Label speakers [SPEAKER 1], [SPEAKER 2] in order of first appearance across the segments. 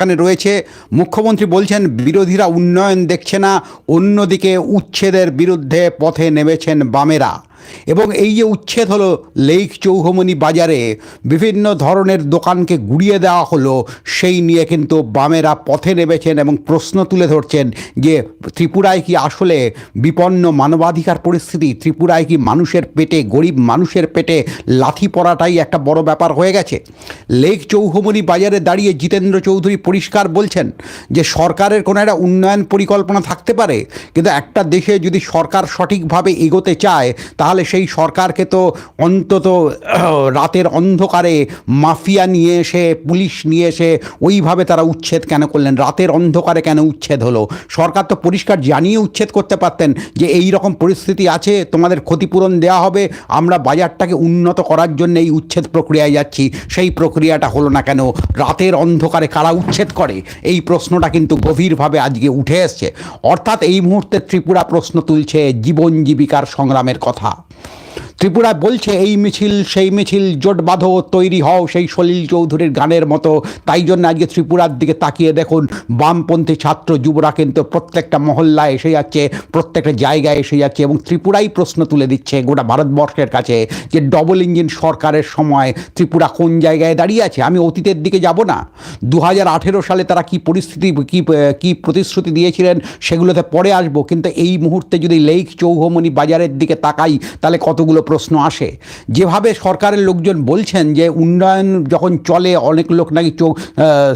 [SPEAKER 1] এখানে রয়েছে মুখ্যমন্ত্রী বলছেন বিরোধীরা উন্নয়ন দেখছে না অন্যদিকে উচ্ছেদের বিরুদ্ধে পথে নেমেছেন বামেরা। এবং এই যে উচ্ছেদ হলো লেক চৌহমনি বাজারে, বিভিন্ন ধরনের দোকানকে গুড়িয়ে দেওয়া হলো, সেই নিয়ে কিন্তু বামেরা পথে নেমেছেন এবং প্রশ্ন তুলে ধরছেন যে ত্রিপুরায় কি আসলে বিপন্ন মানবাধিকার পরিস্থিতি? ত্রিপুরায় কি মানুষের পেটে, গরিব মানুষের পেটে লাথি পড়াটাই একটা বড় ব্যাপার হয়ে গেছে? লেক চৌহমনি বাজারে দাঁড়িয়ে জিতেন্দ্র চৌধুরী পরিষ্কার বলছেন যে সরকারের কোনো একটা উন্নয়ন পরিকল্পনা থাকতে পারে, কিন্তু একটা দেশে যদি সরকার সঠিকভাবে এগোতে চায়, তাহলে সেই সরকারকে তো অন্তত, রাতের অন্ধকারে মাফিয়া নিয়ে এসে, পুলিশ নিয়ে এসে ওইভাবে তারা উচ্ছেদ কেন করলেন? রাতের অন্ধকারে কেন উচ্ছেদ হলো? সরকার তো পরিষ্কার জানিয়ে উচ্ছেদ করতে পারতেন যে এই রকম পরিস্থিতি আছে, তোমাদের ক্ষতিপূরণ দেওয়া হবে, আমরা বাজারটাকে উন্নত করার জন্য এই উচ্ছেদ প্রক্রিয়ায় যাচ্ছি। সেই প্রক্রিয়াটা হলো না কেন? রাতের অন্ধকারে কারা উচ্ছেদ করে? এই প্রশ্নটা কিন্তু গভীরভাবে আজকে উঠে এসছে। অর্থাৎ এই মুহূর্তে ত্রিপুরা প্রশ্ন তুলছে জীবন জীবিকার সংগ্রামের কথা। 好。ত্রিপুরা বলছে, এই মিছিল, সেই মিছিল, জোট বাঁধো, তৈরি হও সেই সলিল চৌধুরীর গানের মতো। তাই জন্য আজকে ত্রিপুরার দিকে তাকিয়ে দেখুন, বামপন্থী ছাত্র যুবরা কিন্তু প্রত্যেকটা মহল্লায় এসে যাচ্ছে, প্রত্যেকটা জায়গায় এসে যাচ্ছে এবং ত্রিপুরাই প্রশ্ন তুলে দিচ্ছে গোটা ভারতবর্ষের কাছে যে ডবল ইঞ্জিন সরকারের সময় ত্রিপুরা কোন জায়গায় দাঁড়িয়ে আছে? আমি অতীতের দিকে যাব না। দু হাজার আঠেরো সালে তারা কি পরিস্থিতি, কি কি প্রতিশ্রুতি দিয়েছিলেন সেগুলোতে পরে আসব, কিন্তু এই মুহূর্তে যদি লেক চৌহমনি বাজারের দিকে তাকাই, তাহলে কতগুলো প্রশ্ন আসে। যেভাবে সরকারের লোকজন বলছেন যে উন্নয়ন যখন চলে, অনেক লোক নাকি চোখ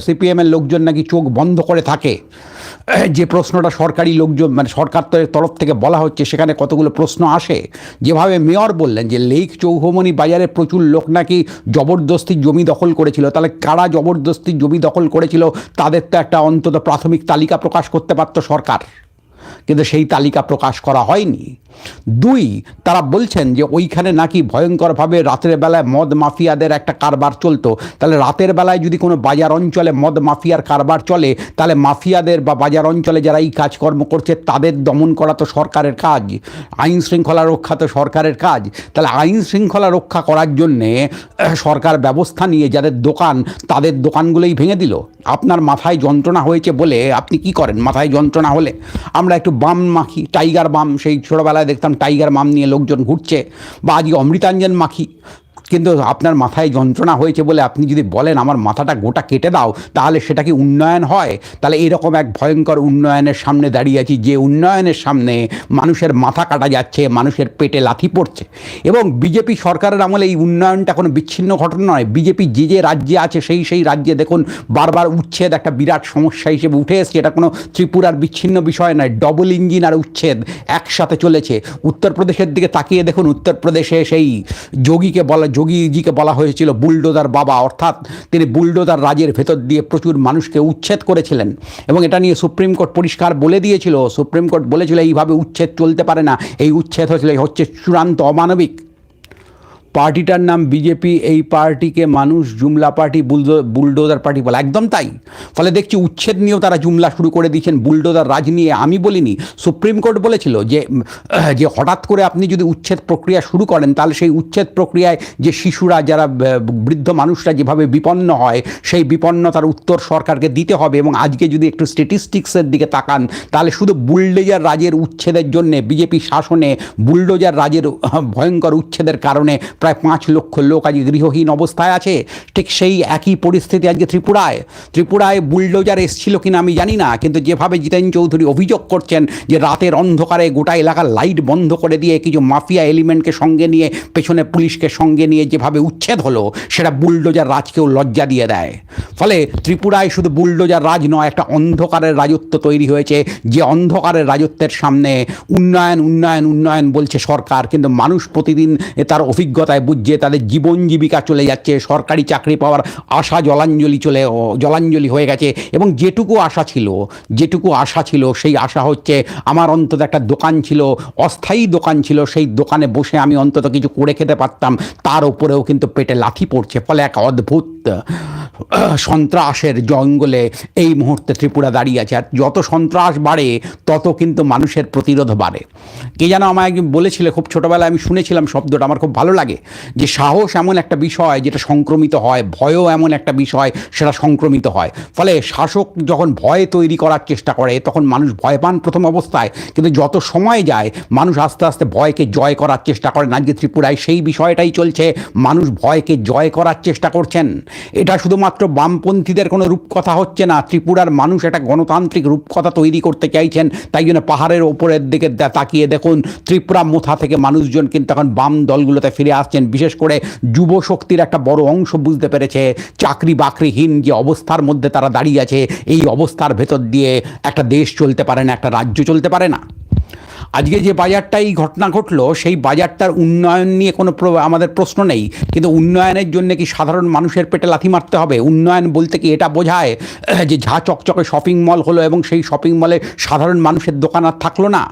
[SPEAKER 1] সিপিএমের লোকজন নাকি চোখ বন্ধ করে থাকে। যে প্রশ্নটা সরকারি লোকজন মানে সরকার তরফ- থেকে বলা হচ্ছে, সেখানে কতগুলো প্রশ্ন আসে। যেভাবে মেয়র বললেন যে লেক চৌহমনি বাজারে প্রচুর লোক নাকি জবরদস্তি জমি দখল করেছিল, তাহলে কারা জবরদস্তি জমি দখল করেছিল, তাদের তো একটা অন্তত প্রাথমিক তালিকা প্রকাশ করতে পারতো সরকার। কিন্তু সেই তালিকা প্রকাশ করা হয়নি। দুই, তারা বলছেন যে ওইখানে নাকি ভয়ঙ্করভাবে রাতের বেলায় মদ মাফিয়াদের একটা কারবার চলতো। তাহলে রাতের বেলায় যদি কোনো বাজার অঞ্চলে মদ মাফিয়ার কারবার চলে, তাহলে মাফিয়াদের বা বাজার অঞ্চলে যারা এই কাজকর্ম করছে, তাদের দমন করা তো সরকারের কাজ। আইন শৃঙ্খলা রক্ষা তো সরকারের কাজ। তাহলে আইন শৃঙ্খলা রক্ষা করার জন্যে সরকার ব্যবস্থা নিয়ে যাদের দোকান, তাদের দোকানগুলোই ভেঙে দিল। আপনার মাথায় যন্ত্রণা হয়েছে বলে আপনি কি করেন? মাথায় যন্ত্রণা হলে আমরা একটু বাম মাখি টাইগার বাম, সেই ছোটোবেলায় দেখতাম টাইগার বাম নিয়ে লোকজন ঘুরছে, বা আজকে অমৃতাঞ্জন মাখি কিন্তু আপনার মাথায় যন্ত্রণা হয়েছে বলে আপনি যদি বলেন, আমার মাথাটা গোটা কেটে দাও, তাহলে সেটা কি উন্নয়ন হয়? তাহলে এরকম এক ভয়ঙ্কর উন্নয়নের সামনে দাঁড়িয়ে আছি, যে উন্নয়নের সামনে মানুষের মাথা কাটা যাচ্ছে, মানুষের পেটে লাথি পড়ছে। এবং বিজেপি সরকারের আমলে এই উন্নয়নটা কোনো বিচ্ছিন্ন ঘটনা নয়। বিজেপি যে যে রাজ্যে আছে, সেই সেই রাজ্যে দেখুন, বারবার উচ্ছেদ একটা বিরাট সমস্যা হিসেবে উঠে এসছে। এটা কোনো ত্রিপুরার বিচ্ছিন্ন বিষয় নয়, ডবল ইঞ্জিন আর উচ্ছেদ একসাথে চলেছে। উত্তরপ্রদেশের দিকে তাকিয়ে দেখুন, উত্তরপ্রদেশে সেই যোগীকে বলা যোগীজিকে বলা হয়েছিল বুলডোজার বাবা। অর্থাৎ তিনি বুলডোজার রাজের ভেতর দিয়ে প্রচুর মানুষকে উচ্ছেদ করেছিলেন। এবং এটা নিয়ে সুপ্রিম কোর্ট পরিষ্কার বলে দিয়েছিল। সুপ্রিম কোর্ট বলেছিল, এইভাবে উচ্ছেদ চলতে পারে না। এই উচ্ছেদ হয়েছিল হচ্ছে চূড়ান্ত অমানবিক। পার্টিটার নাম বিজেপি, এই পার্টিকে মানুষ জুমলা পার্টি, বুলডো, বুলডোজার পার্টি বলে। একদম তাই। ফলে দেখছি উচ্ছেদ নিয়েও তারা জুমলা শুরু করে দিয়েছেন। বুলডোজার রাজ নিয়ে আমি বলিনি, সুপ্রিম কোর্ট বলেছিল যে যে হঠাৎ করে আপনি যদি উচ্ছেদ প্রক্রিয়া শুরু করেন, তাহলে সেই উচ্ছেদ প্রক্রিয়ায় যে শিশুরা, যারা বৃদ্ধ মানুষরা যেভাবে বিপন্ন হয়, সেই বিপন্নতার উত্তর সরকারকে দিতে হবে এবং আজকে যদি একটু স্ট্যাটিস্টিক্সের দিকে তাকান, তাহলে শুধু বুলডোজার রাজের উচ্ছেদের জন্যে, বিজেপি শাসনে বুলডোজার রাজের ভয়ঙ্কর উচ্ছেদের কারণে প্রায় পাঁচ লক্ষ লোক আজ গৃহহীন অবস্থায় আছে। ঠিক সেই একই পরিস্থিতি আজকে ত্রিপুরায়। ত্রিপুরায় বুলডোজার এসছিল কিনা আমি জানি না, কিন্তু যেভাবে জিতেন চৌধুরী অভিযোগ করছেন যে রাতের অন্ধকারে গোটা এলাকার লাইট বন্ধ করে দিয়ে কিছু মাফিয়া এলিমেন্টকে সঙ্গে নিয়ে, পেছনে পুলিশকে সঙ্গে নিয়ে যেভাবে উচ্ছেদ হলো, সেটা বুলডোজার রাজকেও লজ্জা দিয়ে দেয়। ফলে ত্রিপুরায় শুধু বুলডোজার রাজ নয়, একটা অন্ধকারের রাজত্ব তৈরি হয়েছে। যে অন্ধকারের রাজত্বের সামনে উন্নয়ন উন্নয়ন উন্নয়ন বলছে সরকার, কিন্তু মানুষ প্রতিদিন তার অভিজ্ঞতায় বুঝছে তাদের জীবন জীবিকা চলে যাচ্ছে, সরকারি চাকরি পাওয়ার আশা জলাঞ্জলি চলে জলাঞ্জলি হয়ে গেছে। এবং যেটুকু আশা ছিল, যেটুকু আশা ছিল, সেই আশা হচ্ছে আমার অন্তত একটা দোকান ছিল, অস্থায়ী দোকান ছিল, সেই দোকানে বসে আমি অন্তত কিছু করে খেতে পারতাম। তার উপরেও কিন্তু পেটে লাথি পড়ছে, ফলে এক অদ্ভুত সন্ত্রাসের জঙ্গলে এই মুহূর্তে ত্রিপুরা দাঁড়িয়ে আছে। আর যত সন্ত্রাস বাড়ে, তত কিন্তু মানুষের প্রতিরোধ বাড়ে। কে যেন আমায় বলেছিল, খুব ছোটোবেলায় আমি শুনেছিলাম শব্দটা, আমার খুব ভালো লাগে, যে সাহস এমন একটা বিষয় যেটা সংক্রমিত হয়, ভয়ও এমন একটা বিষয় সেটা সংক্রমিত হয়। ফলে শাসক যখন ভয় তৈরি করার চেষ্টা করে, তখন মানুষ ভয় পান প্রথম অবস্থায়, কিন্তু যত সময় যায়, মানুষ আস্তে আস্তে ভয়কে জয় করার চেষ্টা করেন। আজকে ত্রিপুরায় সেই বিষয়টাই চলছে, মানুষ ভয়কে জয় করার চেষ্টা করছেন। এটা শুধুমাত্র বামপন্থীদের কোনো রূপকথা হচ্ছে না। ত্রিপুরার মানুষ একটা গণতান্ত্রিক রূপকথা তৈরি করতে চাইছেন। তাই জন্য পাহাড়ের ওপরের দিকে তাকিয়ে দেখুন, ত্রিপুরা মোথা থেকে মানুষজন কিন্তু এখন বাম দলগুলোতে ফিরে আসছেন। বিশেষ করে যুব শক্তির একটা বড় অংশ বুঝতে পেরেছে, চাকরি বাকরিহীন যে অবস্থার মধ্যে তারা দাঁড়িয়ে আছে, এই অবস্থার ভেতর দিয়ে একটা দেশ চলতে পারে না, একটা রাজ্য চলতে পারে না। আজকে যে বাজারটা এই ঘটনা ঘটলো, সেই বাজারটার উন্নয়ন নিয়ে কোনো আমাদের প্রশ্ন নেই। কিন্তু উন্নয়নের জন্য কি সাধারণ মানুষের পেটে লাথি মারতে হবে? উন্নয়ন বলতে কি এটা বোঝায়, যে ঝা চকচকে শপিং মল হলো এবং সেই শপিং মলে সাধারণ মানুষের দোকান আর থাকল না?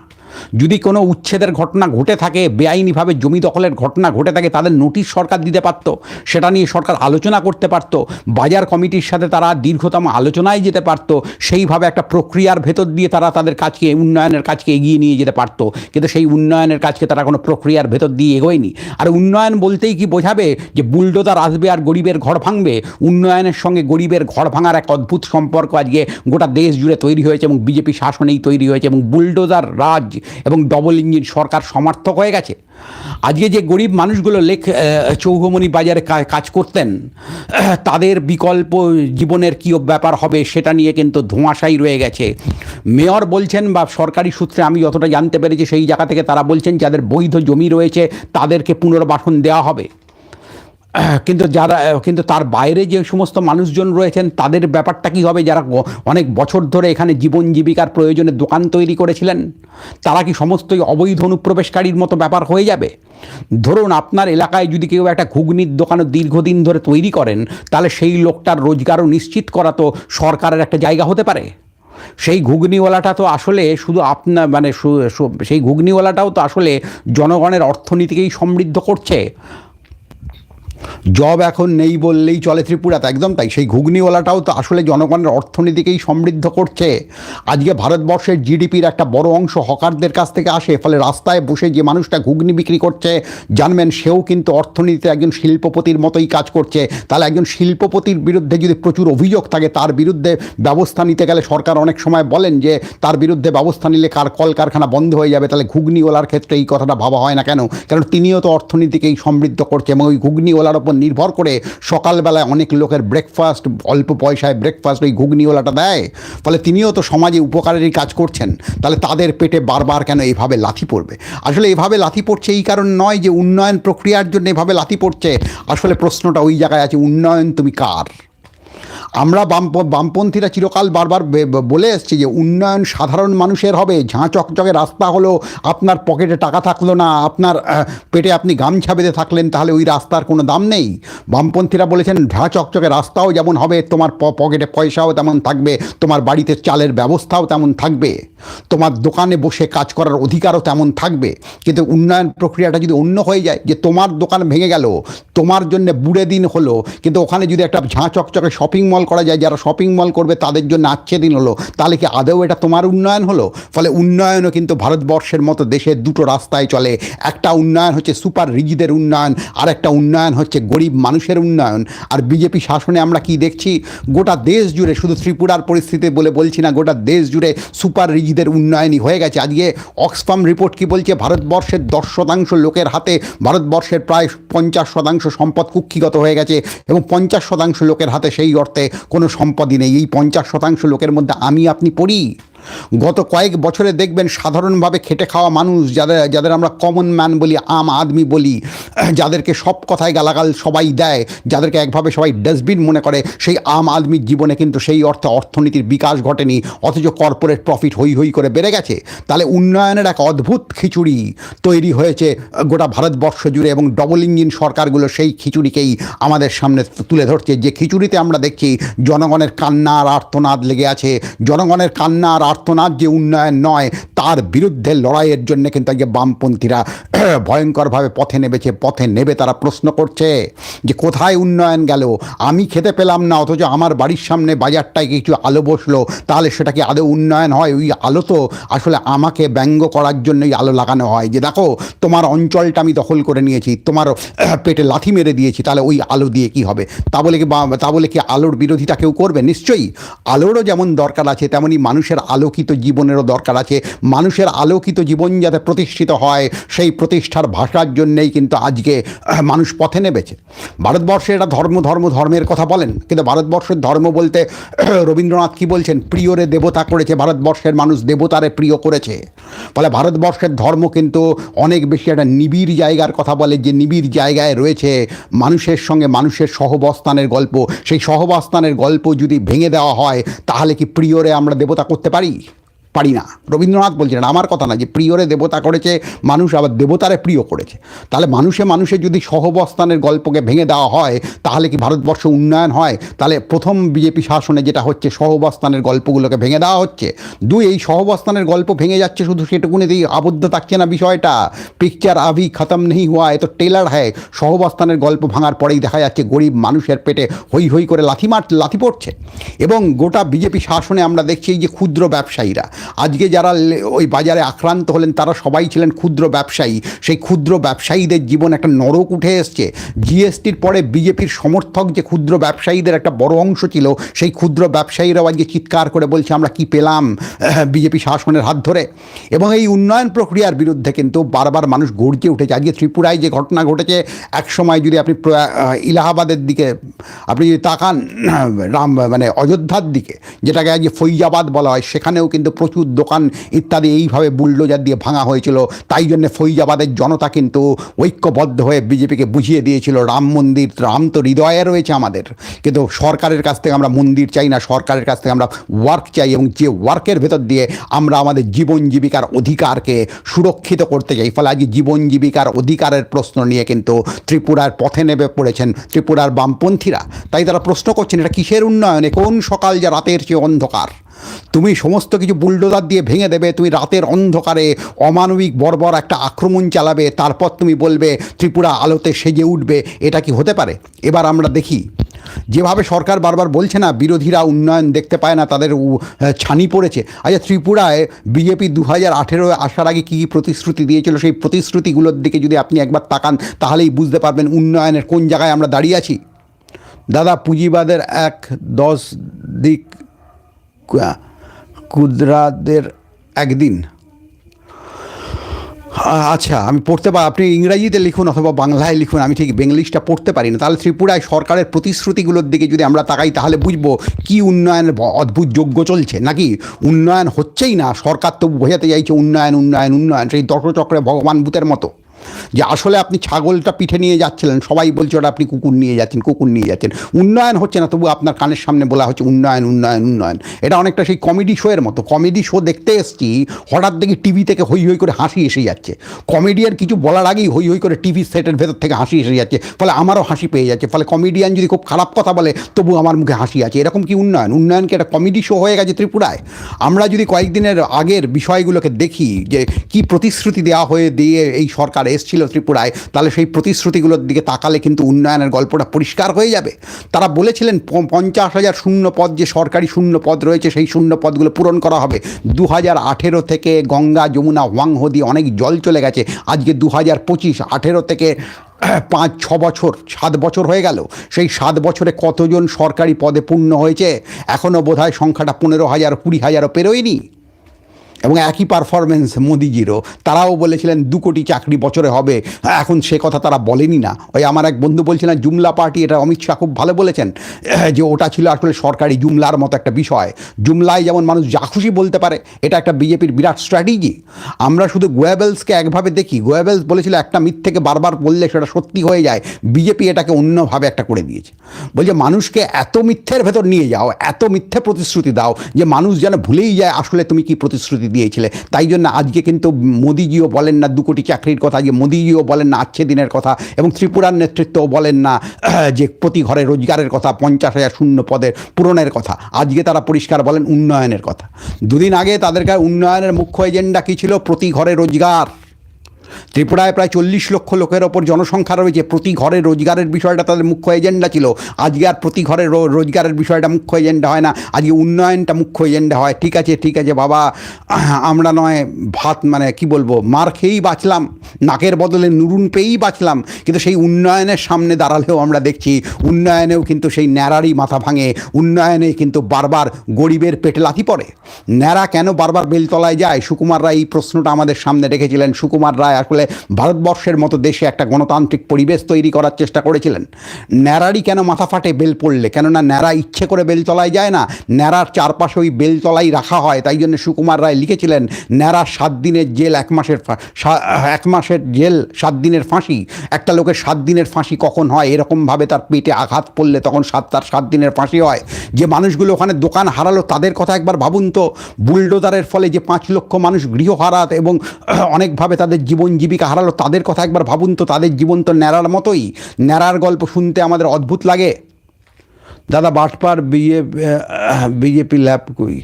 [SPEAKER 1] যদি কোনো উচ্ছেদের ঘটনা ঘটে থাকে, বেআইনিভাবে জমি দখলের ঘটনা ঘটে থাকে, তাদের নোটিশ সরকার দিতে পারত, সেটা নিয়ে সরকার আলোচনা করতে পারত, বাজার কমিটির সাথে তারা দীর্ঘতম আলোচনায় যেতে পারত, সেইভাবে একটা প্রক্রিয়ার ভেতর দিয়ে তারা তাদের কাজকে, উন্নয়নের কাজকে এগিয়ে নিয়ে যেতে পারত, কিন্তু সেই উন্নয়নের কাজকে তারা কোনো প্রক্রিয়ার ভেতর দিয়ে এগোয়নি। আর উন্নয়ন বলতেই কি বোঝাবে যে বুলডোজার আসবে আর গরিবের ঘর ভাঙবে? উন্নয়নের সঙ্গে গরিবের ঘর ভাঙার এক অদ্ভুত সম্পর্ক আজকে গোটা দেশ জুড়ে তৈরি হয়েছে এবং বিজেপি শাসনেই তৈরি হয়েছে এবং বুলডোজার রাজ এবং ডবল ইঞ্জিন সরকার সমর্থক হয়ে গেছে। আজকে যে গরিব মানুষগুলো লেখ চৌহমণি বাজারে কাজ করতেন, তাদের বিকল্প জীবনের কী ব্যাপার হবে সেটা নিয়ে কিন্তু ধোঁয়াশাই রয়ে গেছে। মেয়র বলছেন বা সরকারি সূত্রে আমি যতটা জানতে পেরেছি সেই জায়গা থেকে তারা বলছেন যাদের বৈধ জমি রয়েছে তাদেরকে পুনর্বাসন দেওয়া হবে। কিন্তু যারা কিন্তু তার বাইরে যে সমস্ত মানুষজন রয়েছেন, তাদের ব্যাপারটা কী হবে? যারা অনেক বছর ধরে এখানে জীবন জীবিকার প্রয়োজনে দোকান তৈরি করেছিলেন, তারা কি সমস্তই অবৈধ অনুপ্রবেশকারীর মতো ব্যাপার হয়ে যাবে? ধরুন আপনার এলাকায় যদি কেউ একটা ঘুগনির দোকানও দীর্ঘদিন ধরে তৈরি করেন, তাহলে সেই লোকটার রোজগারও নিশ্চিত করা তো সরকারের একটা জায়গা হতে পারে। সেই ঘুগনিওয়ালাটা তো আসলে শুধু আপনার মানে সেই ঘুগনিওয়ালাটাও তো আসলে জনগণের অর্থনীতিকেই সমৃদ্ধ করছে। জব এখন নেই বললেই চলে ত্রিপুরাতে, একদম তাই। সেই ঘুগনিওয়ালাটাও তো আসলে জনগণের অর্থনীতিকেই সমৃদ্ধ করছে। আজকে ভারতবর্ষের জিডিপির একটা বড় অংশ হকারদের কাছ থেকে আসে, ফলে রাস্তায় বসে যে মানুষটা ঘুগনি বিক্রি করছে, জানবেন সেও কিন্তু অর্থনীতিতে একজন শিল্পপতির মতোই কাজ করছে। তাহলে একজন শিল্পপতির বিরুদ্ধে যদি প্রচুর অভিযোগ থাকে, তার বিরুদ্ধে ব্যবস্থা নিতে গেলে সরকার অনেক সময় বলেন যে, তার বিরুদ্ধে ব্যবস্থা নিলে কার কলকারখানা বন্ধ হয়ে যাবে। তাহলে ঘুগনিওয়ালার ক্ষেত্রে এই কথাটা ভাবা হয় না কেন? কারণ তিনিও তো অর্থনীতিকেই সমৃদ্ধ করছে, এবং ওই ঘুগনিওয়ালার ওপর নির্ভর করে সকালবেলায় অনেক লোকের ব্রেকফাস্ট অল্প পয়সায় ব্রেকফাস্ট ওই ঘুগনিওয়ালাটা দেয়। ফলে তিনিও তো সমাজে উপকারেরই কাজ করছেন। তাহলে তাদের পেটে বারবার কেন এভাবে লাথি পড়বে? আসলে এভাবে লাথি পড়ছে এই কারণ নয় যে উন্নয়ন প্রক্রিয়ার জন্য এভাবে লাথি পড়ছে। আসলে প্রশ্নটা ওই জায়গায় আছে, উন্নয়ন তুমি কার? আমরা বাম বামপন্থীরা চিরকাল বারবার বলে এসছি যে উন্নয়ন সাধারণ মানুষের হবে, ঝাঁ চকচকে রাস্তা হলো, আপনার পকেটে টাকা থাকল না, আপনার পেটে আপনি গামছা বেঁধে থাকলেন, তাহলে ওই রাস্তার কোনো দাম নেই। বামপন্থীরা বলেছেন, ঝাঁ চকচকে রাস্তাও যেমন হবে, তোমার পকেটে পয়সাও তেমন থাকবে, তোমার বাড়িতে চালের ব্যবস্থাও তেমন থাকবে, তোমার দোকানে বসে কাজ করার অধিকারও তেমন থাকবে। কিন্তু উন্নয়ন প্রক্রিয়াটা যদি অন্য হয়ে যায়, যে তোমার দোকান ভেঙে গেল, তোমার জন্য বুড়ে দিন হলো, কিন্তু ওখানে যদি একটা ঝাঁ চকচকে শপিং মল করা যায়, যারা শপিং মল করবে তাদের জন্য আচ্ছে দিন হলো। তাহলে কি আদৌ এটা তোমার উন্নয়ন হলো? ফলে উন্নয়নও কিন্তু ভারতবর্ষের মতো দেশের দুটো রাস্তায় চলে। একটা উন্নয়ন হচ্ছে সুপার রিজিদের উন্নয়ন, আর একটা উন্নয়ন হচ্ছে গরিব মানুষের উন্নয়ন। আর বিজেপি শাসনে আমরা কি দেখছি? গোটা দেশ জুড়ে, শুধু ত্রিপুরার পরিস্থিতি বলে বলছি না, গোটা দেশ জুড়ে সুপার রিজিদের উন্নয়নই হয়ে গেছে। আজকে অক্সফাম রিপোর্ট কি বলছে? ভারতবর্ষের দশ শতাংশ লোকের হাতে ভারতবর্ষের প্রায় পঞ্চাশ শতাংশ সম্পদ কুক্ষিগত হয়ে গেছে এবং পঞ্চাশ শতাংশ লোকের হাতে সেই অর্থে কোনো সম্পদই নেই। এই পঞ্চাশ শতাংশ লোকের মধ্যে আমি আপনি পড়ি। গত কয়েক বছরে দেখবেন সাধারণভাবে খেটে খাওয়া মানুষ, যাদের যাদের আমরা কমন ম্যান বলি, আম আদমি বলি, যাদেরকে সব কথায় গালাগাল সবাই দেয়, যাদেরকে একভাবে সবাই ডাস্টবিন মনে করে, সেই আম আদমির জীবনে কিন্তু সেই অর্থে অর্থনীতির বিকাশ ঘটেনি, অথচ কর্পোরেট প্রফিট হই হই করে বেড়ে গেছে। তাহলে উন্নয়নের এক অদ্ভুত খিচুড়ি তৈরি হয়েছে গোটা ভারতবর্ষ জুড়ে এবং ডবল ইঞ্জিন সরকারগুলো সেই খিচুড়িকেই আমাদের সামনে তুলে ধরছে। যে খিচুড়িতে আমরা দেখছি, জনগণের কান্না আর আর্তনাদ লেগে আছে, জনগণের কান্না আর আর্তনাদ যে উন্নয়ন নয় তা তার বিরুদ্ধে লড়াইয়ের জন্য কিন্তু আজকে বামপন্থীরা ভয়ঙ্করভাবে পথে নেমেছে, পথে নেবে তারা প্রশ্ন করছে যে কোথায় উন্নয়ন গেল? আমি খেতে পেলাম না, অথচ আমার বাড়ির সামনে বাজারটায় কিছু আলো বসল, তাহলে সেটা কি আদৌ উন্নয়ন হয়? ওই আলো তো আসলে আমাকে ব্যঙ্গ করার জন্যই আলো লাগানো হয়। যে দেখো, তোমার অঞ্চলটা আমি দখল করে নিয়েছি, তোমার পেটে লাথি মেরে দিয়েছি, তাহলে ওই আলো দিয়ে কি হবে? তা বলে কি তা বলে কি আলোর বিরোধিতা কেউ করবে? নিশ্চয়ই। আলোরও যেমন দরকার আছে, তেমনি মানুষের আলোকিত জীবনেরও দরকার আছে। মানুষের আলোকিত জীবন যাতে প্রতিষ্ঠিত হয়, সেই প্রতিষ্ঠার ভাষার জন্যেই কিন্তু আজকে মানুষ পথে নেমেছে। ভারতবর্ষে এটা ধর্ম ধর্ম, ধর্মের কথা বলেন, কিন্তু ভারতবর্ষের ধর্ম বলতে রবীন্দ্রনাথ কি বলছেন? প্রিয়রে দেবতা করেছে, ভারতবর্ষের মানুষ দেবতারে প্রিয় করেছে। ফলে ভারতবর্ষের ধর্ম কিন্তু অনেক বেশি একটা নিবিড় জায়গার কথা বলে, যে নিবিড় জায়গায় রয়েছে মানুষের সঙ্গে মানুষের সহবস্থানের গল্প। সেই সহবস্থানের গল্প যদি ভেঙে দেওয়া হয়, তাহলে কি প্রিয়রে আমরা দেবতা করতে পারি? পারি না। রবীন্দ্রনাথ বলছিলেন, আমার কথা না, যে প্রিয়রে দেবতা করেছে, মানুষ আবার দেবতারে প্রিয় করেছে। তাহলে মানুষে মানুষে যদি সহবস্থানের গল্পকে ভেঙে দেওয়া হয়, তাহলে কি ভারতবর্ষ উন্নয়ন হয়? তাহলে প্রথম বিজেপি শাসনে যেটা হচ্ছে, সহবস্থানের গল্পগুলোকে ভেঙে দেওয়া হচ্ছে? দুই, এই সহবস্থানের গল্প ভেঙে যাচ্ছে শুধু সেটুকুনিতেই আবদ্ধ থাকছে না বিষয়টা? পিকচার আভি খতম নেই হওয়া এ তো টেলার হয় সহবস্থানের গল্প ভাঙার পরেই দেখা যাচ্ছে গরিব মানুষের পেটে হই হই করে লাথি মার, লাথি পড়ছে। এবং গোটা বিজেপি শাসনে আমরা দেখছি এই যে ক্ষুদ্র ব্যবসায়ীরা আজকে যারা ওই বাজারে আক্রান্ত হলেন, তারা সবাই ছিলেন ক্ষুদ্র ব্যবসায়ী। সেই ক্ষুদ্র ব্যবসায়ীদের জীবন একটা নরক উঠে এসছে। জিএসটির পরে বিজেপির সমর্থক যে ক্ষুদ্র ব্যবসায়ীদের একটা বড় অংশ ছিল, সেই ক্ষুদ্র ব্যবসায়ীরাও আজকে চিৎকার করে বলছে, আমরা কি পেলাম? বিজেপি শাসনের হাত ধরে। এবং এই উন্নয়ন প্রক্রিয়ার বিরুদ্ধে কিন্তু বারবার মানুষ গর্জে উঠেছে। আজকে ত্রিপুরায় যে ঘটনা ঘটেছে এক সময় যদি আপনি ইলাহাবাদের দিকে, আপনি যদি তাকান, রাম মানে অযোধ্যার দিকে, যেটাকে আজকে ফৈজাবাদ বলা হয়, সেখানেও কিন্তু প্রচুর দোকান ইত্যাদি এইভাবে বুলডোজার দিয়ে ভাঙা হয়েছিল। তাই জন্য ফৈজাবাদের জনতা কিন্তু ঐক্যবদ্ধ হয়ে বিজেপিকে বুঝিয়ে দিয়েছিল, রাম মন্দির, রাম তো হৃদয়ে রয়েছে আমাদের। কিন্তু সরকারের কাছ থেকে আমরা মন্দির চাই না, সরকারের কাছ থেকে আমরা ওয়ার্ক চাই এবং যে ওয়ার্কের ভেতর দিয়ে আমরা আমাদের জীবন জীবিকার অধিকারকে সুরক্ষিত করতে চাই। ফলে আজকে জীবন জীবিকার অধিকারের প্রশ্ন নিয়ে কিন্তু ত্রিপুরার পথে নেমে পড়েছেন ত্রিপুরার বামপন্থীরা। তাই তারা প্রশ্ন করছেন, এটা কিসের উন্নয়নে? কোন সকাল যা রাতের চেয়ে অন্ধকার? তুমি সমস্ত কিছু বুলডোজার দিয়ে ভেঙে দেবে, তুমি রাতের অন্ধকারে অমানবিক বর্বর একটা আক্রমণ চালাবে, তারপর তুমি বলবে, ত্রিপুরা আলোতে সেজে উঠবে। এটা কি হতে পারে? এবার আমরা দেখি। যেভাবে সরকার বারবার বলছে না, বিরোধীরা উন্নয়ন দেখতে পায় না, তাদের ছানি পড়েছে। আচ্ছা ত্রিপুরায় বিজেপি দু হাজার আঠেরো আসার আগে কী কী প্রতিশ্রুতি দিয়েছিল? সেই প্রতিশ্রুতিগুলোর দিকে যদি আপনি একবার তাকান, তাহলেই বুঝতে পারবেন উন্নয়নের কোন জায়গায় আমরা দাঁড়িয়ে আছি। দাদা, পুঁজিবাদের এক দশ দিক কুদরাদের একদিন। আচ্ছা আমি পড়তে পারি আপনি ইংরাজিতে লিখুন অথবা বাংলায় লিখুন, আমি ঠিক বেঙ্গলিশটা পড়তে পারি না। তাহলে ত্রিপুরায় সরকারের প্রতিশ্রুতিগুলোর দিকে যদি আমরা তাকাই, তাহলে বুঝব কি উন্নয়নের ব- অদ্ভুত যোগ্য চলছে। নাকি উন্নয়ন হচ্ছেই না, সরকার তো বোঝাতে চাইছে উন্নয়ন উন্নয়ন উন্নয়ন, সেই দশচক্রে ভগবান ভূতের মতো। যে আসলে আপনি ছাগলটা পিঠে নিয়ে যাচ্ছিলেন, সবাই বলছে ওটা আপনি কুকুর নিয়ে যাচ্ছেন, কুকুর নিয়ে যাচ্ছেন। উন্নয়ন হচ্ছে না তবু আপনার কানের সামনে বলা হচ্ছে উন্নয়ন উন্নয়ন উন্নয়ন। এটা অনেকটা সেই কমেডি শোয়ের মতো। কমেডি শো দেখতে এসছি, হঠাৎ দেখি টিভি থেকে হই হই করে হাসি এসে যাচ্ছে। কমেডিয়ান কিছু বলার আগেই হই হই করে টিভি সেটের ভেতর থেকে হাসি এসে যাচ্ছে, ফলে আমারও হাসি পেয়ে যাচ্ছে, ফলে কমেডিয়ান যদি খুব খারাপ কথা বলে তবু আমার মুখে হাসি আছে। এরকম কি উন্নয়ন? উন্নয়ন কি একটা কমেডি শো হয়ে গেছে ত্রিপুরায়? আমরা যদি কয়েকদিনের আগের বিষয়গুলোকে দেখি, যে কি প্রতিশ্রুতি দেওয়া হয়ে দিয়ে এই সরকার এসেছিল ত্রিপুরায়, তাহলে সেই প্রতিশ্রুতিগুলোর দিকে তাকালে কিন্তু উন্নয়নের গল্পটা পরিষ্কার হয়ে যাবে। তারা বলেছিলেন পঞ্চাশ হাজার শূন্য পদ, যে সরকারি শূন্য পদ রয়েছে, সেই শূন্য পদগুলো পূরণ করা হবে। দু হাজার আঠেরো থেকে গঙ্গা, যমুনা ওয়াংহদি অনেক জল চলে গেছে। আজকে দু হাজার পঁচিশ, আঠেরো থেকে পাঁচ, ছ বছর, সাত বছর হয়ে গেল। সেই সাত বছরে কতজন সরকারি পদে পূর্ণ হয়েছে? এখনও বোধহয় সংখ্যাটা পনেরো হাজার, কুড়ি হাজারও পেরোয়নি। এবং একই পারফরমেন্স মোদিজিরও। তারাও বলেছিলেন, দু কোটি চাকরি বছরে হবে। এখন সে কথা তারা বলেনি না। ওই আমার এক বন্ধু বলছিলেন, জুমলা পার্টি, এটা অমিত শাহ খুব ভালো বলেছেন যে ওটা ছিল আসলে সরকারি জুমলার মতো একটা বিষয়। জুমলায় যেমন মানুষ যা খুশি বলতে পারে, এটা একটা বিজেপির বিরাট স্ট্র্যাটেজি আমরা শুধু গোয়াবেলসকে একভাবে দেখি। গোয়াবেলস বলেছিল, একটা মিথ্যেকে বারবার বললে সেটা সত্যি হয়ে যায়। বিজেপি এটাকে অন্যভাবে একটা করে দিয়েছে। বলছে, মানুষকে এত মিথ্যের ভেতর নিয়ে যাও, এত মিথ্যে প্রতিশ্রুতি দাও, যে মানুষ যেন ভুলেই যায় আসলে তুমি কি প্রতিশ্রুতি দিয়েছিলে। তাই জন্য আজকে কিন্তু মোদিজিও বলেন না, দু কোটি চাকরির কথা, আজকে মোদিজিও বলেন না আচ্ছে দিনের কথা, এবং ত্রিপুরার নেতৃত্বও বলেন না, যে প্রতি ঘরে রোজগারের কথা, পঞ্চাশ হাজার শূন্য পদের পূরণের কথা। আজকে তারা পরিষ্কার বলেন উন্নয়নের কথা। দুদিন আগে তাদের উন্নয়নের মুখ্য এজেন্ডা কী ছিল? প্রতি ঘরে রোজগার। ত্রিপুরায় প্রায় চল্লিশ লক্ষ লোকের ওপর জনসংখ্যা রয়েছে। প্রতি ঘরে রোজগারের বিষয়টা তাদের মুখ্য এজেন্ডা ছিল। আজকে আর প্রতি ঘরে রোজগারের বিষয়টা মুখ্য এজেন্ডা হয় না। আজকে উন্নয়নটা মুখ্য এজেন্ডা হয়। ঠিক আছে ঠিক আছে, বাবা। আমরা নয় ভাত মানে কি বলব, মার খেয়েই বাঁচলাম। নাকের বদলে নুরুন পেয়েই বাঁচলাম। কিন্তু সেই উন্নয়নের সামনে দাঁড়ালেও আমরা দেখছি, উন্নয়নেও কিন্তু সেই ন্যাড়ারই মাথা ভাঙে। উন্নয়নে কিন্তু বারবার গরিবের পেটে লাথি পড়ে। ন্যাড়া কেন বারবার বেলতলায় যায়? সুকুমার রায় এই প্রশ্নটা আমাদের সামনে রেখেছিলেন। সুকুমার রায় আসলে ভারতবর্ষের মতো দেশে একটা গণতান্ত্রিক পরিবেশ তৈরি করার চেষ্টা করেছিলেন। ন্যাড়ারই কেন মাথা ফাটে বেল পড়লে? কেননা ন্যাড়া ইচ্ছে করে বেল বেলতলায় যায় না। ন্যাড়ার চারপাশে ওই বেলতলাই রাখা হয়, তাই জন্য সুকুমার রায় লিখেছিলেন ন্যাড়ার সাত দিনের জেল এক মাসের এক মাসের জেল সাত দিনের ফাঁসি। একটা লোকের সাত দিনের ফাঁসি কখন হয়? এরকমভাবে তার পেটে আঘাত পড়লে তখন সাত, তার সাত দিনের ফাঁসি হয়। যে মানুষগুলো ওখানে দোকান হারালো, তাদের কথা একবার ভাবুন তো। বুলডোজারের ফলে যে পাঁচ লক্ষ মানুষ গৃহহারাত এবং অনেকভাবে তাদের জীবন জীবিকা হারালো, তাদের কথা একবার ভাবুন তো, তাদের জীবন তো ন্যাড়ার মতোই। ন্যাড়ার গল্প শুনতে আমাদের অদ্ভুত লাগে। দাদা বাটপার বিজে বিজেপি ল্যাব কই।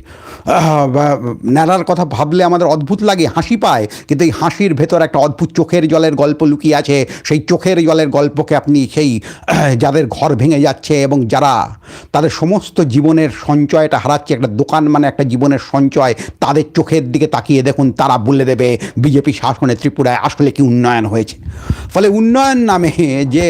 [SPEAKER 1] ন্যাড়ার কথা ভাবলে আমাদের অদ্ভুত লাগে, হাসি পায়। কিন্তু এই হাসির ভেতর একটা অদ্ভুত চোখের জলের গল্প লুকিয়ে আছে। সেই চোখের জলের গল্পকে আপনি সেই যাদের ঘর ভেঙে যাচ্ছে এবং যারা তাদের সমস্ত জীবনের সঞ্চয়টা হারাচ্ছে, একটা দোকান মানে একটা জীবনের সঞ্চয়, তাদের চোখের দিকে তাকিয়ে দেখুন, তারা বলে দেবে, বিজেপি শাসনে ত্রিপুরায় আসলে কি উন্নয়ন হয়েছে। ফলে উন্নয়ন নামে যে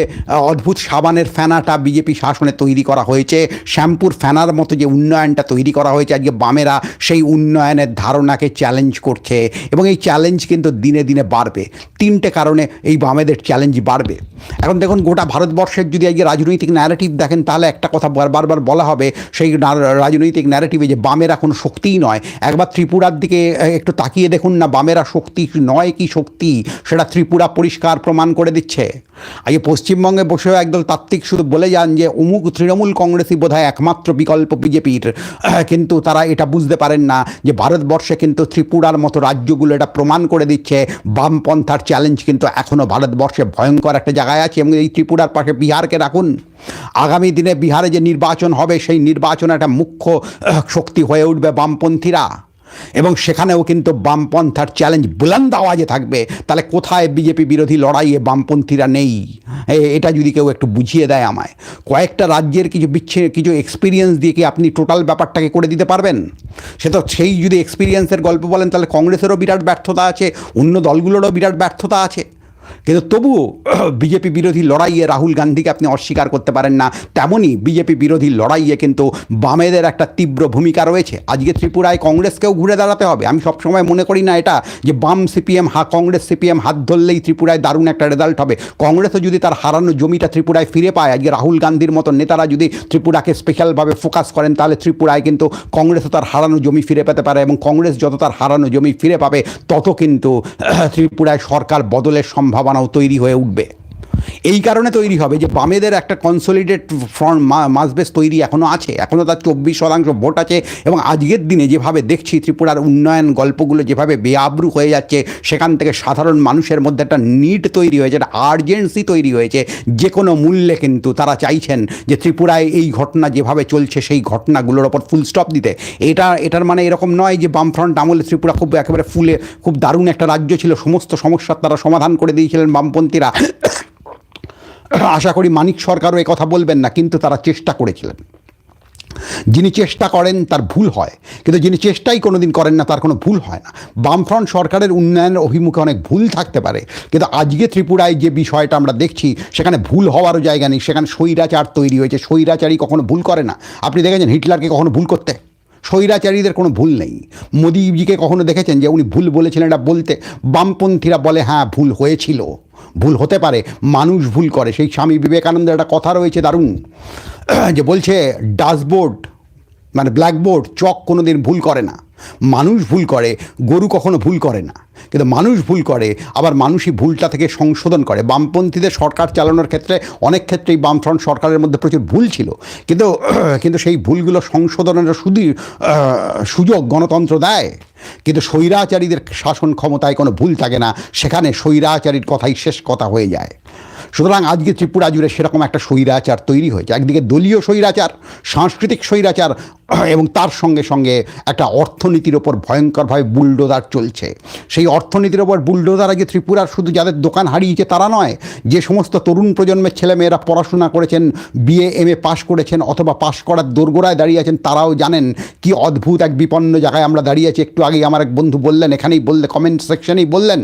[SPEAKER 1] অদ্ভুত সাবানের ফ্যানাটা বিজেপি শাসনে তৈরি করা হয়েছে শ্যাম্পুর ফ্যানার মতো যে উন্নয়নটা তৈরি করা হয়েছে, আজকে বামেরা সেই উন্নয়নের ধারণাকে চ্যালেঞ্জ করছে এবং এই চ্যালেঞ্জ কিন্তু দিনে দিনে বাড়বে। তিনটে কারণে এই বামেদের চ্যালেঞ্জ বাড়বে। এখন দেখুন, গোটা ভারতবর্ষের যদি আজকে রাজনৈতিক ন্যারেটিভ দেখেন, তাহলে একটা কথা বার- বারবার বলা হবে, সেই রাজনৈতিক ন্যারেটিভে যে বামেরা কোনো শক্তিই নয়। একবার ত্রিপুরার দিকে একটু তাকিয়ে দেখুন না, বামেরা শক্তি নয় কি শক্তি? সেটা ত্রিপুরা পরিষ্কার প্রমাণ করে দিচ্ছে। আজকে পশ্চিমবঙ্গে বসেও একদল তাত্ত্বিক শুধু বলে যান যে, অমুক তৃণমূল কংগ্রেসই বোধহয় একমাত্র বিকল্প বিজেপির। কিন্তু তারা এটা বুঝতে পারেন না যে, ভারতবর্ষে কিন্তু ত্রিপুরার মতো রাজ্যগুলো এটা প্রমাণ করে দিচ্ছে। বামপন্থার চ্যালেঞ্জ কিন্তু এখনও ভারতবর্ষে ভয়ঙ্কর একটা জায়গায় আছে এবং এই ত্রিপুরার পাশে বিহারকে রাখুন। আগামী দিনে বিহারে যে নির্বাচন হবে, সেই নির্বাচন একটা মুখ্য শক্তি হয়ে উঠবে বামপন্থীরা। এবং সেখানেও কিন্তু বামপন্থার চ্যালেঞ্জ বুলন্দ আওয়াজে থাকবে। তাহলে কোথায় বিজেপি বিরোধী লড়াইয়ে বামপন্থীরা নেই? এটা যদি কেউ একটু বুঝিয়ে দেয় আমায়। কয়েকটা রাজ্যের কিছু বিচ্ছে কিছু এক্সপিরিয়েন্স দিয়ে কি আপনি টোটাল ব্যাপারটাকে করে দিতে পারবেন? সে তো সেই যদি এক্সপিরিয়েন্সের গল্প বলেন, তাহলে কংগ্রেসেরও বিরাট ব্যর্থতা আছে, অন্য দলগুলোরও বিরাট ব্যর্থতা আছে। কিন্তু তবুও বিজেপি বিরোধী লড়াইয়ে রাহুল গান্ধীকে আপনি অস্বীকার করতে পারেন না, তেমনই বিজেপি বিরোধী লড়াইয়ে কিন্তু বামেদের একটা তীব্র ভূমিকা রয়েছে। আজকে ত্রিপুরায় কংগ্রেসকেও ঘুরে দাঁড়াতে হবে। আমি সবসময় মনে করি না এটা, যে বাম সিপিএম, হা, কংগ্রেস সিপিএম হাত ধরলেই ত্রিপুরায় দারুণ একটা রেজাল্ট হবে। কংগ্রেসও যদি তার হারানো জমিটা ত্রিপুরায় ফিরে পায়, আজকে রাহুল গান্ধীর মতো নেতারা যদি ত্রিপুরাকে স্পেশালভাবে ফোকাস করেন, তাহলে ত্রিপুরায় কিন্তু কংগ্রেসও তার হারানো জমি ফিরে পেতে পারে এবং কংগ্রেস যত তার হারানো জমি ফিরে পাবে, তত কিন্তু ত্রিপুরায় সরকার বদলের সম্ভাবনাও তৈরি হয়ে উঠবে। এই কারণে তৈরি হবে যে বামেদের একটা কনসলিডেট ফ্রন্ট মাসবেস তৈরি এখনও আছে। এখনও তার চব্বিশ শতাংশ ভোট আছে এবং আজকের দিনে যেভাবে দেখছি ত্রিপুরার উন্নয়ন গল্পগুলো যেভাবে বেআব্রু হয়ে যাচ্ছে, সেখান থেকে সাধারণ মানুষের মধ্যে একটা নিড তৈরি হয়েছে, একটা আর্জেন্সি তৈরি হয়েছে। যে কোনো মূল্যে কিন্তু তারা চাইছেন যে ত্রিপুরায় এই ঘটনা যেভাবে চলছে, সেই ঘটনাগুলোর ওপর ফুল স্টপ দিতে। এটা, এটার মানে এরকম নয় যে বামফ্রন্ট আমলে ত্রিপুরা খুব একেবারে ফুলে খুব দারুণ একটা রাজ্য ছিল, সমস্ত সমস্যার তারা সমাধান করে দিয়েছিলেন বামপন্থীরা। আশা করি মানিক সরকারও কথা বলবেন না, কিন্তু তারা চেষ্টা করেছিলেন। যিনি চেষ্টা করেন, তার ভুল হয়। কিন্তু যিনি চেষ্টাই কোনোদিন করেন না, তার কোনো ভুল হয় না। বামফ্রন্ট সরকারের উন্নয়নের অভিমুখে অনেক ভুল থাকতে পারে। কিন্তু আজকে ত্রিপুরায় যে বিষয়টা আমরা দেখছি, সেখানে ভুল হওয়ারও জায়গা নেই। সেখানে স্বৈরাচার তৈরি হয়েছে। স্বৈরাচারই কখনো ভুল করে না। আপনি দেখেছেন হিটলারকে কখনো ভুল করতে? স্বৈরাচারীদের কোনো ভুল নেই। মোদীজিকে কখনো দেখেছেন যে উনি ভুল বলেছিলেন এটা বলতে? বামপন্থীরা বলে হ্যাঁ ভুল হয়েছিল। ভুল হতে পারে, মানুষ ভুল করে। সেই স্বামী বিবেকানন্দের একটা কথা রয়েছে দারুণ, যে বলছে ডাসবোর্ড মানে ব্ল্যাকবোর্ড, চক কোনো দিন ভুল করে না। মানুষ ভুল করে, গরু কখনো ভুল করে না। কিন্তু মানুষ ভুল করে, আবার মানুষই ভুলটা থেকে সংশোধন করে। বামপন্থীদের সরকার চালানোর ক্ষেত্রে, অনেক ক্ষেত্রেই বামফ্রন্ট সরকারের মধ্যে প্রচুর ভুল ছিল। কিন্তু কিন্তু সেই ভুলগুলো সংশোধনের শুধু সুযোগ গণতন্ত্র দেয়। কিন্তু স্বৈরাচারীদের শাসন ক্ষমতায় কোনো ভুল থাকে না। সেখানে স্বৈরাচারীর কথাই শেষ কথা হয়ে যায়। সুতরাং আজকে ত্রিপুরা জুড়ে সেরকম একটা স্বৈরাচার তৈরি হয়েছে। একদিকে দলীয় স্বৈরাচার, সাংস্কৃতিক স্বৈরাচার, এবং তার সঙ্গে সঙ্গে একটা অর্থনীতির ওপর ভয়ঙ্করভাবে বুলডোজার চলছে। সেই অর্থনীতির ওপর বুলডোজার আগে ত্রিপুরার শুধু যাদের দোকান হারিয়েছে তারা নয়, যে সমস্ত তরুণ প্রজন্মের ছেলেমেয়েরা পড়াশোনা করেছেন বিএ এম এ পাশ করেছেন অথবা পাশ করার দোরগোড়ায় দাঁড়িয়ে আছেন, তারাও জানেন কি অদ্ভুত এক বিপন্ন জায়গায় আমরা দাঁড়িয়ে আছি। একটু আগে আমার এক বন্ধু বললেন, এখানেই বললে কমেন্ট সেকশনেই বললেন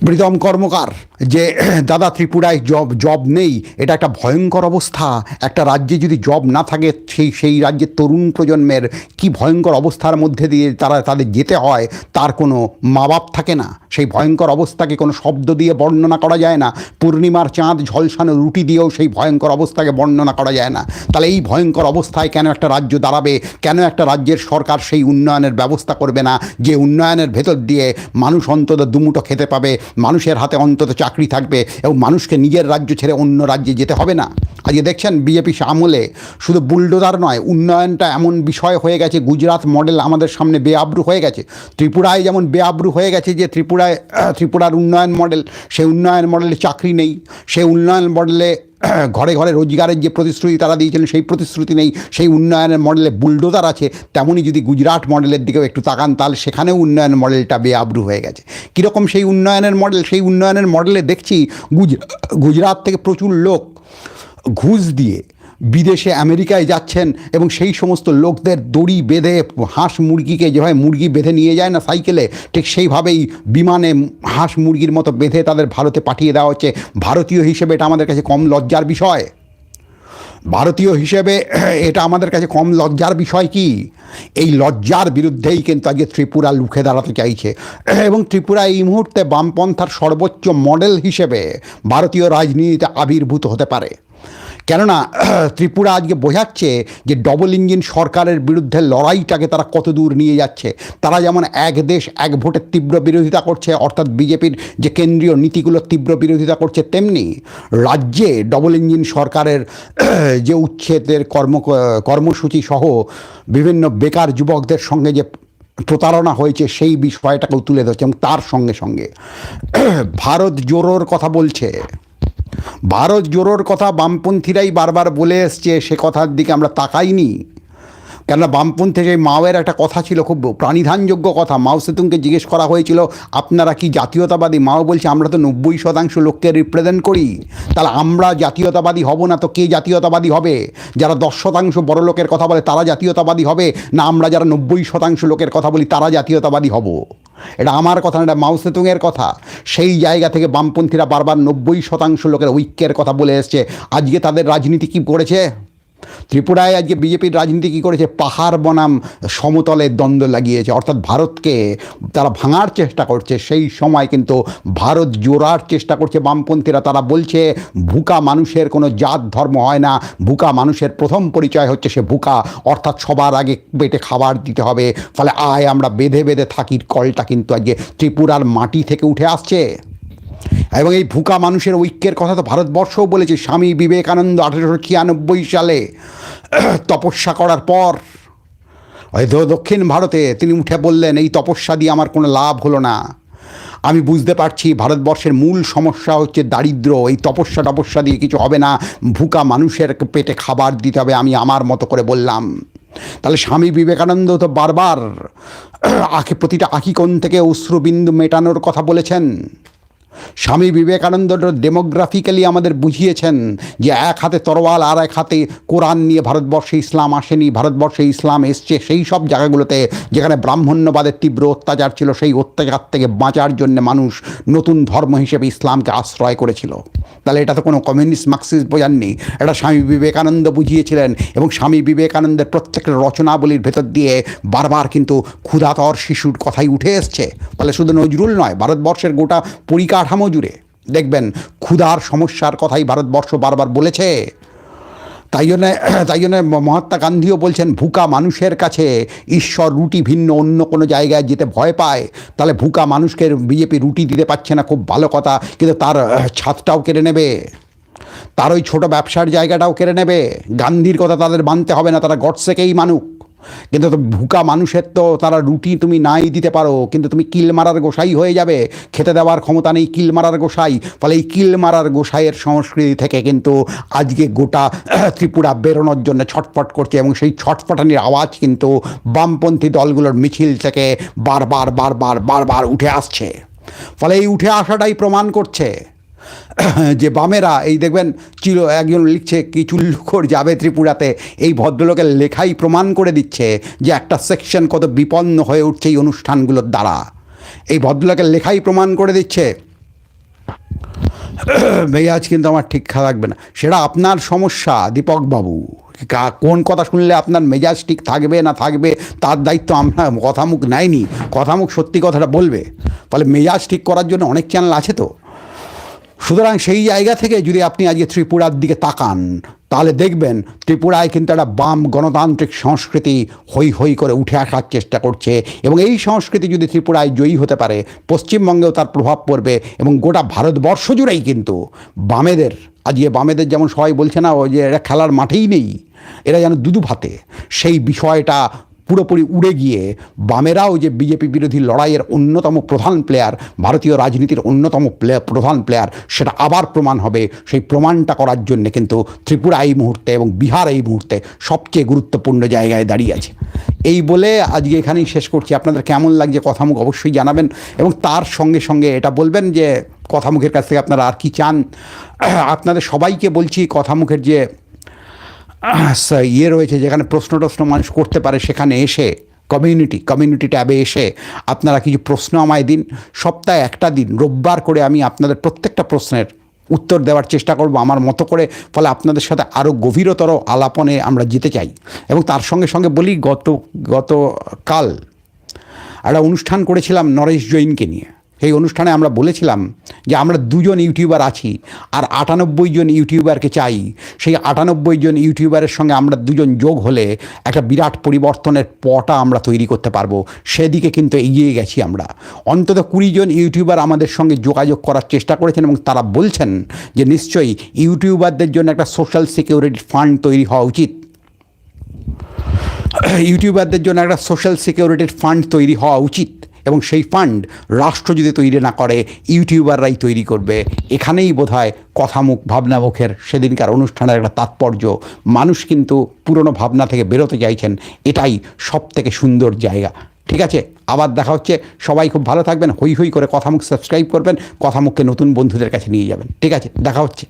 [SPEAKER 1] প্রীতম কর্মকার, যে দাদা ত্রিপুরায় জব জব নেই, এটা একটা ভয়ঙ্কর অবস্থা। একটা রাজ্যে যদি জব না থাকে, সেই সেই রাজ্যের তরুণ প্রজন্মের কি ভয়ঙ্কর অবস্থার মধ্যে দিয়ে তারা, তাদের যেতে হয়, তার কোনো মা বাপ থাকে না। সেই ভয়ঙ্কর অবস্থাকে কোনো শব্দ দিয়ে বর্ণনা করা যায় না। পূর্ণিমার চাঁদ, ঝলসানো রুটি দিয়েও সেই ভয়ঙ্কর অবস্থাকে বর্ণনা করা যায় না। তাহলে এই ভয়ঙ্কর অবস্থায় কেন একটা রাজ্য দাঁড়াবে? কেন একটা রাজ্যের সরকার সেই উন্নয়নের ব্যবস্থা করবে না? যে উন্নয়নের ভেতর দিয়ে মানুষ অন্তত দুমুটো খেতে পাবে। মানুষের হাতে অন্তত চাকরি থাকবে এবং মানুষকে নিজের রাজ্য ছেড়ে অন্য রাজ্যে যেতে হবে না। আজকে দেখছেন বিজেপি আমলে শুধু বুলডোজার নয়, উন্নয়নটা এমন বিষয় হয়ে গেছে, গুজরাট মডেল আমাদের সামনে বেআব্রু হয়ে গেছে। ত্রিপুরায় যেমন বেআব্রু হয়ে গেছে যে ত্রিপুরায় ত্রিপুরার উন্নয়ন মডেল, সেই উন্নয়ন মডেলে চাকরি নেই, সেই উন্নয়ন মডেলে ঘরে ঘরে রোজগারের যে প্রতিশ্রুতি তারা দিয়েছিলেন, সেই প্রতিশ্রুতি নেই, সেই উন্নয়নের মডেলে বুলডোজার আছে, তেমনই যদি গুজরাট মডেলের দিকেও একটু তাকান, তাহলে সেখানেও উন্নয়ন মডেলটা বেআব্রু হয়ে গেছে। কীরকম সেই উন্নয়নের মডেল সেই উন্নয়নের মডেলে দেখছি গুজরাট থেকে প্রচুর লোক ঘুষ দিয়ে বিদেশে আমেরিকায় যাচ্ছেন এবং সেই সমস্ত লোকদের দড়ি বেঁধে হাঁস মুরগিকে যেভাবে মুরগি বেঁধে নিয়ে যায় না সাইকেলে, ঠিক সেইভাবেই বিমানে হাঁস মুরগির মতো বেঁধে তাদের ভারতে পাঠিয়ে দেওয়া হচ্ছে। ভারতীয় হিসেবে এটা আমাদের কাছে কম লজ্জার বিষয়। ভারতীয় হিসেবে এটা আমাদের কাছে কম লজ্জার বিষয় কি? এই লজ্জার বিরুদ্ধেই কিন্তু আজকে ত্রিপুরা লুখে দাঁড়াতে চাইছে। এবং ত্রিপুরা এই মুহূর্তে বামপন্থার সর্বোচ্চ মডেল হিসেবে ভারতীয় রাজনীতিতে আবির্ভূত হতে পারে। কেননা, ত্রিপুরা আজকে বোঝাচ্ছে যে ডবল ইঞ্জিন সরকারের বিরুদ্ধে লড়াইটাকে তারা কত দূর নিয়ে যাচ্ছে। তারা যেমন এক দেশ, এক ভোটের তীব্র বিরোধিতা করছে, অর্থাৎ বিজেপির যে কেন্দ্রীয় নীতিগুলোর তীব্র বিরোধিতা করছে, তেমনি রাজ্যে ডবল ইঞ্জিন সরকারের যে উচ্ছেদের কর্ম, কর্মসূচি সহ বিভিন্ন বেকার যুবকদের সঙ্গে যে প্রতারণা হয়েছে, সেই বিষয়টাকেও তুলে ধরছে এবং তার সঙ্গে সঙ্গে ভারত জোরোর কথা বলছে। ভারত জোড়োর কথা বামপন্থীরাই বারবার বলে এসছে, সে কথার দিকে আমরা তাকাইনি। কেননা বামপন্থী সেই মাওয়ের একটা কথা ছিল, খুব প্রাণিধানযোগ্য কথা, মাও সেতুংকে জিজ্ঞেস করা হয়েছিল, আপনারা কি জাতীয়তাবাদী? মাও বলছে, আমরা তো নব্বই শতাংশ লোককে রিপ্রেজেন্ট করি। তাহলে আমরা জাতীয়তাবাদী হব না, তো কে জাতীয়তাবাদী হবে? যারা দশ শতাংশ বড় লোকের কথা বলে, তারা জাতীয়তাবাদী হবে? না, আমরা যারা নব্বই শতাংশ লোকের কথা বলি, তারা জাতীয়তাবাদী হব? এটা আমার কথা না, এটা মাউসেতুংয়ের কথা। সেই জায়গা থেকে বামপন্থীরা বারবার নব্বই শতাংশ লোকের ঐক্যের কথা বলে এসছে। আজকে তাদের রাজনীতি কী করেছে? ত্রিপুরায় আজকে বিজেপির রাজনীতি কী করেছে? পাহাড় বনাম সমতলের দ্বন্দ্ব লাগিয়েছে। অর্থাৎ ভারতকে তারা ভাঙার চেষ্টা করছে। সেই সময় কিন্তু ভারত জোড়ার চেষ্টা করছে বামপন্থীরা। তারা বলছে, ভুকা মানুষের কোনো জাত ধর্ম হয় না। ভুকা মানুষের প্রথম পরিচয় হচ্ছে সে ভুকা। অর্থাৎ সবার আগে পেটে খাবার দিতে হবে। ফলে আয় আমরা বেঁধে বেঁধে থাকির কলটা কিন্তু আজকে ত্রিপুরার মাটি থেকে উঠে আসছে। এবং এই ভুকা মানুষের ঐক্যের কথা তো ভারতবর্ষও বলেছে। স্বামী বিবেকানন্দ আঠেরোশো ছিয়ানব্বই সালে তপস্যা করার পর দক্ষিণ ভারতে তিনি উঠে বললেন, এই তপস্যা দিয়ে আমার কোনো লাভ হলো না। আমি বুঝতে পারছি ভারতবর্ষের মূল সমস্যা হচ্ছে দারিদ্র। এই তপস্যা টপস্যা দিয়ে কিছু হবে না। ভুকা মানুষের পেটে খাবার দিতে হবে আমি আমার মতো করে বললাম। তাহলে স্বামী বিবেকানন্দ তো বারবার আঁকি প্রতিটা আঁকিকোণ থেকে অশ্রুবিন্দু মেটানোর কথা বলেছেন। স্বামী বিবেকানন্দ ডেমোগ্রাফিক্যালি আমাদের বুঝিয়েছেন যে এক হাতে তরোয়াল আর এক হাতে কোরআন নিয়ে ভারতবর্ষে ইসলাম আসেনি, ভারতবর্ষে ইসলাম এসছে সেই সব জায়গাগুলোতে যেখানে ব্রাহ্মণ্যবাদের তীব্র অত্যাচার ছিল, সেই অত্যাচার থেকে বাঁচার জন্য মানুষ নতুন ধর্ম হিসেবে ইসলামকে আশ্রয় করেছিল। তাহলে এটা তো কোনো কমিউনিস্ট মার্কসিস্ট বোঝাননি। এটা স্বামী বিবেকানন্দ বুঝিয়েছিলেন এবং স্বামী বিবেকানন্দের প্রত্যেকটা রচনাবলীর ভেতর দিয়ে বারবার কিন্তু ক্ষুধাতর শিশুর কথাই উঠে এসছে। তাহলে শুধু নজরুল নয়, ভারতবর্ষের গোটা পরিকাঠামো জুড়ে। দেখবেন, ক্ষুধার সমস্যার কথাই ভারতবর্ষ বারবার বলেছে। তাই জন্য তাই জন্য মহাত্মা গান্ধীও বলছেন, ভুকা মানুষের কাছে ঈশ্বর রুটি ভিন্ন অন্য কোনো জায়গায় যেতে ভয় পায়। তাহলে ভুকা মানুষকে বিজেপি রুটি দিতে পারছে না, খুব ভালো কথা। কিন্তু তার ছাদটাও কেড়ে নেবে। তার ওই ছোটো ব্যবসার জায়গাটাও কেড়ে নেবে। গান্ধীর কথা তাদের মানতে হবে না, তারা গডসেকেই মানুক। কিন্তু তো ভুকা মানুষের তো তারা রুটি তুমি নাই দিতে পারো, কিন্তু তুমি কিল মারার গোসাই হয়ে যাবে। খেতে দেওয়ার ক্ষমতা নেই কিল মারার গোসাই। ফলে এই কিল মারার গোসাইয়ের সংস্কৃতি থেকে কিন্তু আজকে গোটা ত্রিপুরা বেরোনোর জন্য ছটফট করছে এবং সেই ছটফটানির আওয়াজ কিন্তু বামপন্থী দলগুলোর মিছিল থেকে বারবার বারবার বারবার উঠে আসছে। ফলে এই উঠে আসাটাই প্রমাণ করছে। যে বামেরা, এই দেখবেন চির একজন লিখছে, কিছু লুকর যাবে ত্রিপুরাতে। এই ভদ্রলোকের লেখাই প্রমাণ করে দিচ্ছে যে একটা সেকশন কত বিপন্ন হয়ে উঠছে এই অনুষ্ঠানগুলোর দ্বারা। এই ভদ্রলোকের লেখাই প্রমাণ করে দিচ্ছে। মেজাজ কিন্তু আমার ঠিক থাকবে না। সেটা আপনার সমস্যা দীপকবাবু কোন কথা শুনলে আপনার মেজাজ ঠিক থাকবে না থাকবে, তার দায়িত্ব আমরা কথামুখ নেয়নি। কথামুখ সত্যি কথাটা বলবে। ফলে মেজাজ ঠিক করার জন্য অনেক চ্যানেল আছে তো। সুতরাং সেই জায়গা থেকে যদি আপনি আজকে ত্রিপুরার দিকে তাকান, তাহলে দেখবেন ত্রিপুরায় কিন্তু একটা বাম গণতান্ত্রিক সংস্কৃতি হই হই করে উঠে আসার চেষ্টা করছে এবং এই সংস্কৃতি যদি ত্রিপুরায় জয়ী হতে পারে, পশ্চিমবঙ্গেও তার প্রভাব পড়বে এবং গোটা ভারতবর্ষ জুড়েই কিন্তু বামেদের, আজকে বামেদের যেমন সবাই বলছে না যে এরা খেলার মাঠেই নেই, এরা যেন দুদু ভাতে, সেই বিষয়টা পুরোপুরি উড়ে গিয়ে বামেরাও যে বিজেপি বিরোধী লড়াইয়ের অন্যতম প্রধান প্লেয়ার ভারতীয় রাজনীতির অন্যতম প্লেয়ার প্রধান প্লেয়ার সেটা আবার প্রমাণ হবে। সেই প্রমাণটা করার জন্য কিন্তু ত্রিপুরা এই মুহূর্তে এবং বিহার এই মুহূর্তে সবচেয়ে গুরুত্বপূর্ণ জায়গায় দাঁড়িয়ে আছে। এই বলে আজকে এখানেই শেষ করছি। আপনাদের কেমন লাগছে কথামুখ অবশ্যই জানাবেন এবং তার সঙ্গে সঙ্গে এটা বলবেন যে কথামুখের কাছ থেকে আপনারা আর কি চান। আপনাদের সবাইকে বলছি কথামুখের যে ইয়ে রয়েছে যেখানে প্রশ্ন টশ্ন মানুষ করতে পারে, সেখানে এসে কমিউনিটি কমিউনিটি ট্যাবে এসে আপনারা কিছু প্রশ্ন আমায় দিন। সপ্তাহে একটা দিন, রোববার করে আমি আপনাদের প্রত্যেকটা প্রশ্নের উত্তর দেওয়ার চেষ্টা করব আমার মতো করে, ফলে আপনাদের সাথে আরও গভীরতর আলাপনে আমরা যেতে চাই। এবং তার সঙ্গে সঙ্গে বলি, গত, গতকাল একটা অনুষ্ঠান করেছিলাম নরেশ জৈনকে নিয়ে। সেই অনুষ্ঠানে আমরা বলেছিলাম যে আমরা দুজন ইউটিউবার আছি আর আটানব্বই জন ইউটিউবারকে চাই। সেই আটানব্বই জন ইউটিউবারের সঙ্গে আমরা দুজন যোগ হলে একটা বিরাট পরিবর্তনের পটা আমরা তৈরি করতে পারব। সেদিকে কিন্তু এগিয়ে গেছি আমরা। অন্তত কুড়ি জন ইউটিউবার আমাদের সঙ্গে যোগাযোগ করার চেষ্টা করেছেন এবং তারা বলছেন যে নিশ্চয়ই ইউটিউবারদের জন্য একটা সোশ্যাল সিকিউরিটি ফান্ড তৈরি হওয়া উচিত। ইউটিউবারদের জন্য একটা সোশ্যাল সিকিউরিটির ফান্ড তৈরি হওয়া উচিত। এবং সেই ফান্ড রাষ্ট্র যদি তৈরি না করে ইউটিউবাররাই তৈরি করবে। এখানেই বোধহয় কথামুখ, ভাবনামুখের সেদিনকার অনুষ্ঠানের একটা তাৎপর্য। মানুষ কিন্তু পুরনো ভাবনা থেকে বেরোতে চাইছেন, এটাই সব থেকে সুন্দর জায়গা। ঠিক আছে? আবার দেখা হচ্ছে। সবাই খুব ভালো থাকবেন, হই হই করে কথামুখ সাবস্ক্রাইব করবেন, কথামুখকে নতুন বন্ধুদের কাছে নিয়ে যাবেন। ঠিক আছে? দেখা হচ্ছে।